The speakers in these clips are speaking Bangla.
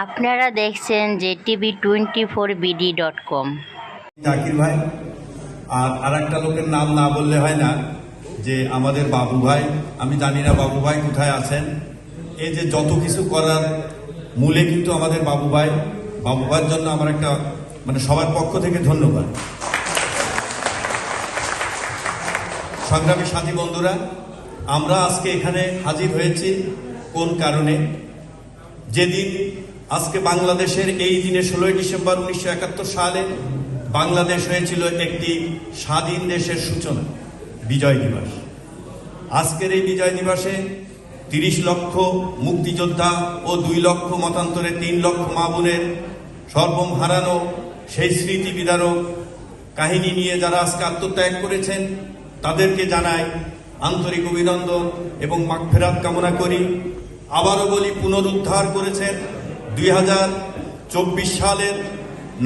আপনারা দেখছেন যে TV twenty four BD dot com. Zakir ভাই, আর আর একটা লোকের নাম না বললে হয় না, যে আমাদের বাবু ভাই, আমি জানি না বাবু ভাই কোথায় আছেন। এই যে যত কিছু করার মূলে কিন্তু আমাদের বাবু ভাই, বাবু ভাইয়ের জন্য আমার একটা মানে সবার পক্ষ থেকে ধন্যবাদ। সংগ্রামী সাথী বন্ধুরা, আমরা আজকে এখানে হাজির হয়েছি কোন কারণে? যেদিন আজকে বাংলাদেশের এই দিনে ষোলোই ডিসেম্বর উনিশশো একাত্তর সালে বাংলাদেশ হয়েছিল একটি স্বাধীন দেশের সূচনা, বিজয় দিবস। আজকের এই বিজয় দিবসে তিরিশ লক্ষ মুক্তিযোদ্ধা ও দুই লক্ষ মতান্তরে তিন লক্ষ মা বোনের সর্বম হারানো সেই স্মৃতি বিদারক কাহিনী নিয়ে যারা আজকে আত্মত্যাগ করেছেন, তাদেরকে জানাই আন্তরিক অভিনন্দন এবং মাগফেরাত কামনা করি। আবারও বলি, পুনরুদ্ধার করেছেন দুই চব্বিশ সালের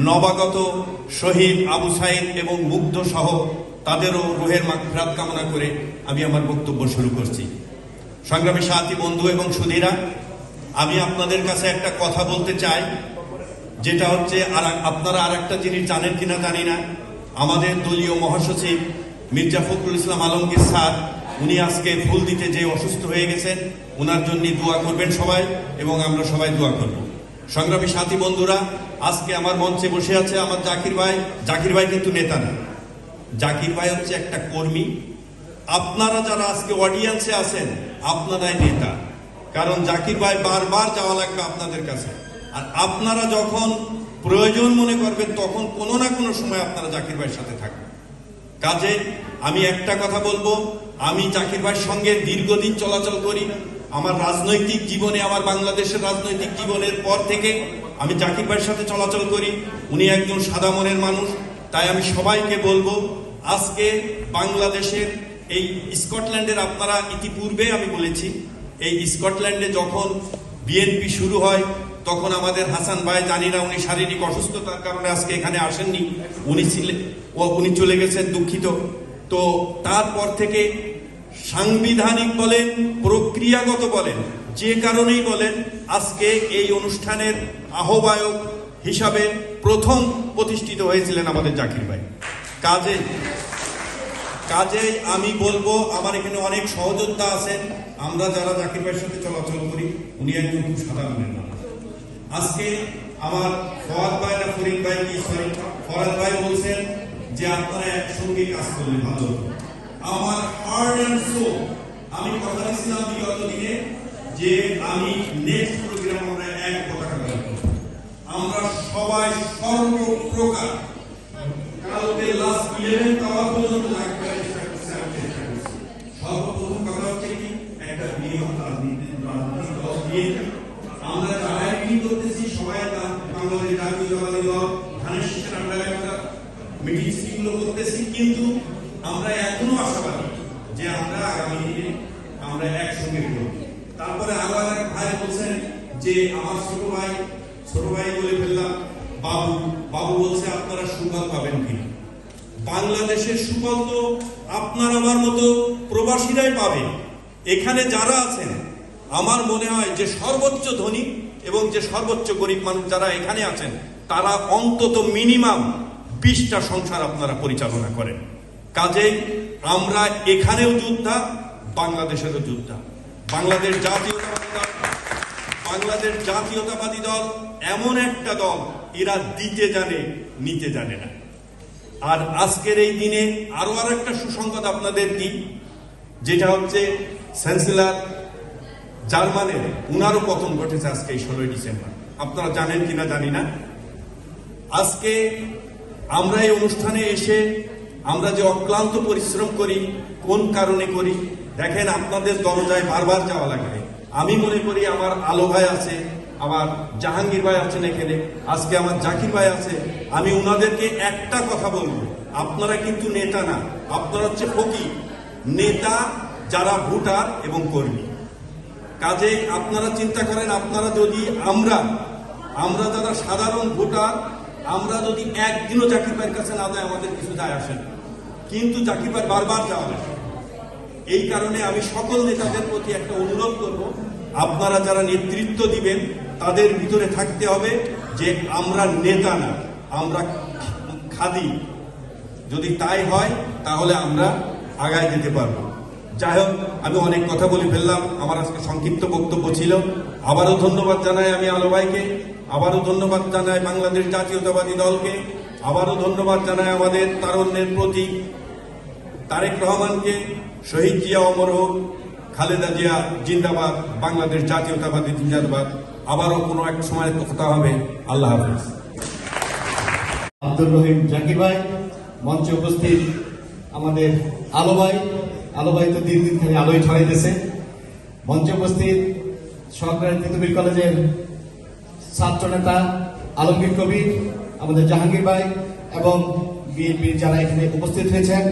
নবাগত শহীদ আবু সাইদ এবং মুগ্ধ সহ তাদেরও রুহের মাগফেরাত কামনা করে আমি আমার বক্তব্য শুরু করছি। সংগ্রামী সাথী, বন্ধু এবং সুধীরা, আমি আপনাদের কাছে একটা কথা বলতে চাই, যেটা হচ্ছে আর আপনারা আর একটা জিনিস জানেন কিনা জানি না। আমাদের দলীয় মহাসচিব মির্জা ফখরুল ইসলাম আলমগীর স্যার, উনি আজকে ফুল দিতে যে অসুস্থ হয়ে গেছেন ওনার জন্য দোয়া করবেন সবাই এবং আমরা সবাই দোয়া করব। সংগ্রামী সাথী বন্ধুরা, আজকে আমার মঞ্চে বসে আছে আমার জাকির ভাই। জাকির ভাই কিন্তু নেতা না। জাকির ভাই হচ্ছে একটা কর্মী। আপনারা যারা আজকে অডিয়েন্সে আছেন, আপনারাই নেতা। কারণ জাকির ভাই বারবার যাওয়া লাগবে আপনাদের কাছে। আর আপনারা যখন প্রয়োজন মনে করবেন, তখন কোনো না কোনো সময় আপনারা জাকির ভাইয়ের সাথে থাকবেন কাজে আমি একটা কথা বলব, আমি জাকির ভাইয়ের সঙ্গে দীর্ঘদিন চলাচল করি আমার রাজনৈতিক জীবনে, আমার বাংলাদেশের রাজনৈতিক জীবনের পর থেকে আমি জাকির ভাইয়ের সাথে চলাচল করি। উনি একজন সাদা মনের মানুষ, তাই আমি সবাইকে বলব, আজকে বাংলাদেশের এই স্কটল্যান্ডের আপনারা ইতিপূর্বে আমি বলেছি, এই স্কটল্যান্ডে যখন বিএনপি শুরু হয়, তখন আমাদের হাসান ভাই জানি না উনি শারীরিক অসুস্থতার কারণে আজকে এখানে আসেননি। উনি ছিলেন, ও উনি চলে গেছেন দুঃখিত। তো তারপর থেকে সাংবিধানিক বলেন, প্রক্রিয়াগত বলেন, যে কারণেই বলেন, আজকে এই অনুষ্ঠানের আহ্বায়ক হিসাবে প্রথম প্রতিষ্ঠিত হয়েছিলেন আমাদের জাকির ভাই। কাজে কাজেই আমি বলব, আমার এখানে অনেক সহযোদ্ধা আছেন, আমরা যারা জাকির ভাইয়ের সাথে চলাচল করি, উনি একজন খুব সাধারণের আজকে আমার ফরাদ ভাই না ফরিদ ভাই কি সরি? ফরাদ ভাই বলছেন যে আপনারা একসঙ্গে কাজ করলে ভালো। আমার হার্ট অ্যান্ড সোল আমি কথা দিয়েছিলাম বিগত দিনে যে আমি নেক্সট প্রোগ্রাম আমরা এক পতাকা দল আমরা সবাই সর্বপ্রকার কালকে লাস্ট ইলেভেন আওয়ার পর্যন্ত লাগবে সর্বপ্রথম কথা হচ্ছে কি, একটা নিয়ম রাজনীতি রাজনীতি দল দিয়ে আমরা যারাই মিটিং করতেছি, সবাই বাংলাদেশ জাতীয়তাবাদী দল ধানের শীষের আমরা একটা মিটিংগুলো করতেছি, কিন্তু আমরা এখনও আশাবাদী যে আমরা আগামী দিনে আমরা একসঙ্গে করব তারপরে আবার এক ভাই বলছেন যে, আমার ছোট ভাই ছোট ভাই বলে ফেললাম, বাবু বাবু বলছে আপনারা সুফল পাবেন কিনা বাংলাদেশের সুফল তো আপনার আমার মতো প্রবাসীরাই পাবে। এখানে যারা আছেন, আমার মনে হয় যে সর্বোচ্চ ধনী এবং যে সর্বোচ্চ গরিব মানুষ যারা এখানে আছেন, তারা অন্তত মিনিমাম বিশটা সংসার আপনারা পরিচালনা করেন। কাজেই আমরা এখানেও যোদ্ধা, বাংলাদেশেরও যোদ্ধা। বাংলাদেশ জাতীয়তাবাদী দল। বাংলাদেশ জাতীয়তাবাদী দল এমন একটা দল, এরা দিতে জানে, নিতে জানে না। আর আজকের এই দিনে আরও আর একটা সুসংবাদ আপনাদের দিই, যেটা হচ্ছে চ্যান্সেলর জার্মানের, উনারও পতন ঘটেছে আজকে এই ষোলোই ডিসেম্বর। আপনারা জানেন কিনা জানি না। আজকে আমরা এই অনুষ্ঠানে এসে আমরা যে অক্লান্ত পরিশ্রম করি, কোন কারণে করি, দেখেন আপনাদের দরজায় বারবার যাওয়া লাগবে আমি মনে করি আমার আলো ভাই আছে, আমার জাহাঙ্গীর ভাই আছেন এখানে, আজকে আমার জাকির ভাই আছে, আমি ওনাদেরকে একটা কথা বলব। আপনারা কিন্তু নেতা না, আপনারা হচ্ছে ফকির। নেতা যারা ভোটার এবং কর্মী। কাজে আপনারা চিন্তা করেন, আপনারা যদি আমরা আমরা যারা সাধারণ ভোটার, আমরা যদি একদিনও জাকির ভাইয়ের কাছে না দেয় আমাদের কিছু যায় আসে না। কিন্তু ভাই বারবার যাওয়া এই কারণে আমি সকল নেতাদের প্রতি একটা অনুরোধ করব, আপনারা যারা নেতৃত্ব দিবেন, তাদের ভিতরে থাকতে হবে যে আমরা নেতা না, আমরা খাদি। যদি তাই হয়, তাহলে আমরা আগায় যেতে পারব। যাই হোক, আমি অনেক কথা বলে ফেললাম, আমার আজকে সংক্ষিপ্ত বক্তব্য ছিল। আবারও ধন্যবাদ জানাই আমি আলো ভাইকে। আবারও ধন্যবাদ জানাই বাংলাদেশ জাতীয়তাবাদী দলকে। আবারও ধন্যবাদ জানাই আমাদের তারণ্যের প্রতীক, তারেক রহমানকে, শহীদ জিয়া অমর হোক, খালেদা জিয়া জিন্দাবাদ, বাংলাদেশ জাতীয়তাবাদী জিন্দাবাদ। আবারও কোনো এক সময় কথা হবে। আল্লাহ হাফিজ। আব্দুর রহিম জাকির ভাই, মঞ্চে উপস্থিত আমাদের আলো ভাই। আলো ভাই তো দিন দিন খালি আলোয় ছড়াইতেছে। মঞ্চে উপস্থিত সরকারি তিতুমির কলেজের ছাত্র নেতা, আলমগীর কবির আমাদের জাহাঙ্গীর ভাই এবং বিএনপির যারা এখানে উপস্থিত হয়েছেন